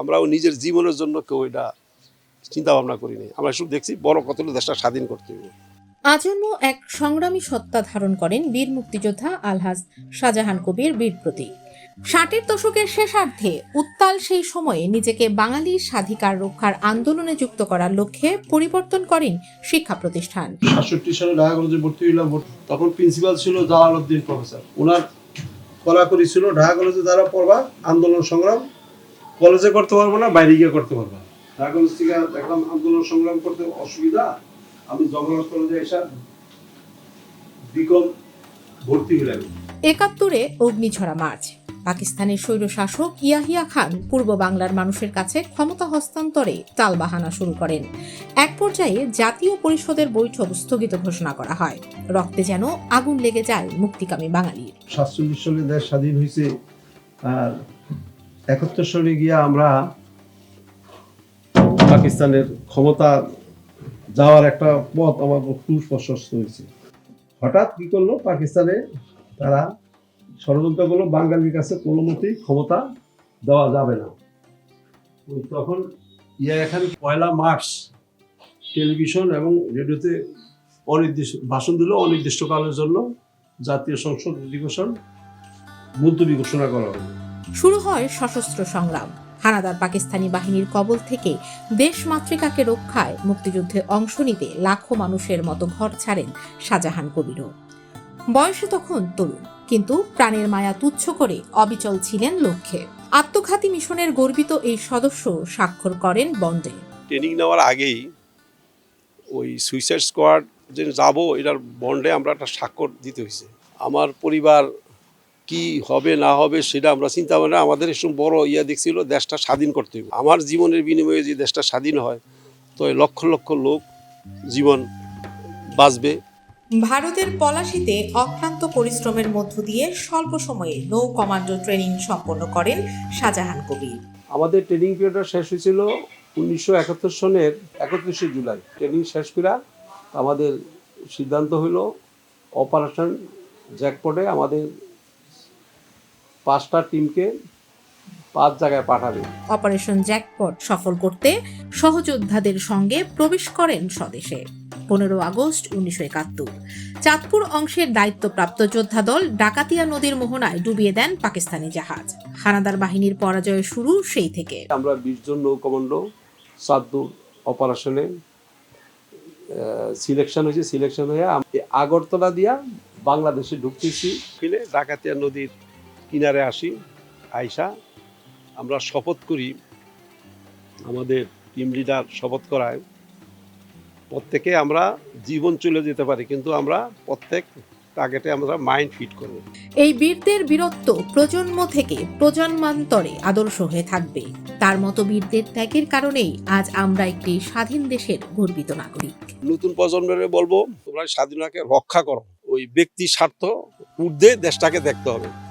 আমরাও নিজের জীবনের জন্য কেউ এটা চিন্তা ভাবনা করিনি। আমরা শুধু দেখছি বড় কত দেশটা স্বাধীন করতে হবে। আজন্ম এক সংগ্রামী সত্তা ধারণ করেন বীর মুক্তিযোদ্ধা আলহাজ শাহজাহান কবির বীর প্রতীক। ষাটের দশকের শেষার্ধে উত্তাল সেই সময়ে নিজেকে বাঙালির স্বাধিকার রক্ষার আন্দোলনে যুক্ত করার লক্ষ্যে পরিবর্তন করেন শিক্ষা প্রতিষ্ঠান। সাতষট্টি সালে ঢাকা কলেজে ভর্তি হইলাম। তখন প্রিন্সিপাল ছিল জালাল উদ্দিন প্রফেসর। ওনার ছিল। ঢাকা কলেজে যারা পড়বা আন্দোলন সংগ্রাম কলেজে করতে পারব না বাইরে গিয়ে করতে পারবা ঢাকা কলেজ থেকে দেখলাম আন্দোলন সংগ্রাম করতে অসুবিধা আমি জগন্নাথ কলেজে এসে বিকম ভর্তি একাত্তরে অগ্নিঝরা মার্চ। পাকিস্তানের স্বৈরশাসক ইয়াহিয়া খান পূর্ব বাংলার মানুষের কাছে ক্ষমতা হস্তান্তরে টালবাহানা শুরু করেন। এক পর্যায়ে জাতীয় পরিষদের বৈঠক স্থগিত ঘোষণা করা হয়। রক্তে যেন আগুন লেগে যায় মুক্তিকামী বাঙালির। সাতচল্লিশ সালে দেশ স্বাধীন হয়েছে আর একাত্তর সালে গিয়া আমরা পাকিস্তানের ক্ষমতা যাওয়ার একটা পথ আমার খুব প্রশস্ত হয়েছে। হঠাৎ কি করল? পাকিস্তানে তারা ষড়যন্ত্র করল, বাঙালির কাছে কোনো মতেই ক্ষমতা দেওয়া যাবে না। তখন ইয়া এখানে পয়লা মার্চ টেলিভিশন এবং রেডিওতে অনির্দিষ্ট, ভাষণ দিল অনির্দিষ্টকালের জন্য জাতীয় সংসদ অধিবেশন মুলতবি ঘোষণা করা হলো। শুরু হয় সশস্ত্র সংগ্রাম। হানাদার পাকিস্তানি বাহিনীর কবল থেকে দেশ মাতৃকাকে রক্ষায় মুক্তিযুদ্ধে অংশ নিতে লাখো মানুষের মতো ঘর ছাড়েন শাহজাহান কবিরও। বয়সে তখন তরুণ, কিন্তু প্রাণের মায়া তুচ্ছ করে অবিচল ছিলেন লক্ষ্যে। আত্মঘাতী মিশনের গর্বিত এই সদস্য স্বাক্ষর করেন বন্ডে ট্রেনিং নেওয়ার আগেই ওই সুইসাইড স্কোয়াড যে যাব, এটার বন্ডে আমরা একটা স্বাক্ষর দিতে হয়েছে। আমার পরিবার কি হবে না হবে সেটা আমরা চিন্তা ভাবনা আমাদের এসব বড় ইয়া দেখছিল দেশটা স্বাধীন করতে হবে। আমার জীবনের বিনিময়ে যে দেশটা স্বাধীন হয় তো লক্ষ লক্ষ লোক জীবন বাঁচবে। ভারতের পলাশিতে অক্লান্ত পরিশ্রমের মধ্য দিয়ে স্বল্প সময়ে নৌ কমান্ডো ট্রেনিং সম্পন্ন করেন শাহজাহান কবির। আমাদের ট্রেনিং পিরিয়ডটা শেষ হয়েছিল উনিশশো একাত্তর সনের একত্রিশে জুলাই। ট্রেনিং শেষ করা আমাদের সিদ্ধান্ত হলো অপারেশন জ্যাকপটে আমাদের পাঁচটা টিমকে পাঁচ জায়গায় পাঠাবে। অপারেশন জ্যাকপট সফল করতে সহযোদ্ধাদের সঙ্গে প্রবেশ করেন স্বদেশে। পনেরো আগস্ট উনিশশো একাত্তর। চাঁদপুর অংশের দায়িত্বপ্রাপ্ত যোদ্ধা দল ডাকাতিয়া নদীর মোহনায় ডুবিয়ে দেন পাকিস্তানি জাহাজ। হানাদার বাহিনীর পরাজয় শুরু সেই থেকে। আমরা বিশ জন নৌ কমান্ডো সাদ্দুর অপারেশনে সিলেকশন হয়েছে। সিলেকশন হয়ে আগরতলা দিয়া বাংলাদেশে ঢুকতেছি। ফিলে ডাকাতিয়া নদীর কিনারে আসি আইসা আমরা শপথ করি আমাদের টিম লিডার শপথ করায়। প্রত্যেকে আমরা জীবন চলে যেতে পারি কিন্তু আমরা প্রত্যেক টার্গেটে আমরা মাইন্ড ফিট করব। এই বীরদের বীরত্ব প্রজন্ম থেকে প্রজন্মান্তরে আদর্শ হয়ে থাকবে। তার মতো বীরদের ত্যাগের কারণেই আজ আমরা একটি স্বাধীন দেশের গর্বিত নাগরিক। নতুন প্রজন্মের বলব তোমরা স্বাধীনতাকে রক্ষা করো। ওই ব্যক্তি স্বার্থ ঊর্ধ্বে দেশটাকে দেখতে হবে।